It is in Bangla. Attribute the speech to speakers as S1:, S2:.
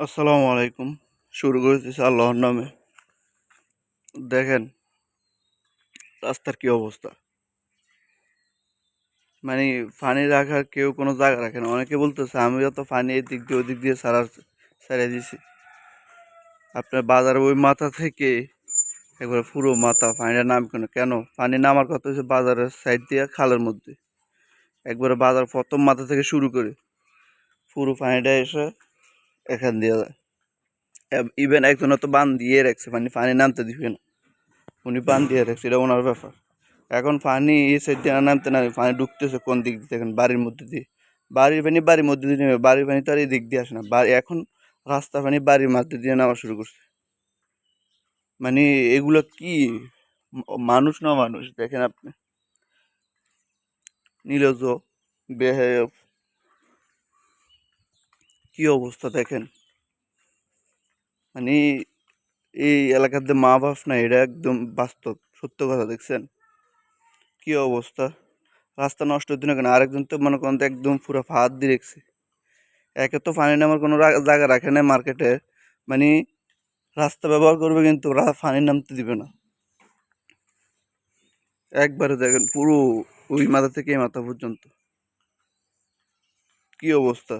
S1: আসসালামু আলাইকুম। শুরু করেছি আল্লাহর নামে। দেখেন, রাস্তার কি অবস্থা। মানে পানি রাখার কেউ কোনো জায়গা রাখে না। অনেকে বলতেছে আমি তো পানি এদিক দিয়ে, ওদিক দিয়ে সারা সারিয়ে দিছি। আপনার বাজার ওই মাথা থেকে একবার পুরো মাথা, পানিটা নাম কেন কেন? পানি নামার কথা হচ্ছে বাজারের সাইড দিয়ে খালের মধ্যে। একবারে বাজার প্রথম মাথা থেকে শুরু করে পুরো পানিটা এসে এখান দিয়ে ইভেন একজন তো বান দিয়ে রাখছে মানে পানি নামতে দিবে না। উনি বান দিয়ে রাখছে, এটা ওনার ব্যাপার। এখন পানি এই সাইড দিয়ে নামতে না পানি ঢুকতেছে কোন দিক দিয়ে? দেখেন, বাড়ির মধ্যে দিয়ে। বাড়ির পানি বাড়ির মধ্যে দিয়ে নেবে, বাড়ির পানি তো আর এই দিক দিয়ে আসে না। বাড়ি এখন রাস্তা পানি বাড়ির মধ্যে দিয়ে নেওয়া শুরু করছে। মানে এগুলো কি? মানুষ না মানুষ, দেখেন আপনি। নীলজ বেহায় কি অবস্থা দেখেন? মানে এই এলাকাতে মা বাপ না এটা একদম বাস্তব, সত্য কথা দেখছেন? কি অবস্থা? রাস্তা নষ্ট হতে না কেন? আরেকজন তো মনে করেন একদম পুরো ফাঁদ দিয়ে রেখেছে। একে তো পানি নামার কোনো জায়গা রাখে না মার্কেটে। মানে রাস্তা ব্যবহার করবে কিন্তু পানি নামতে দিবে না। একবারে দেখেন পুরো ওই মাথা থেকে এই মাথা পর্যন্ত। কি অবস্থা?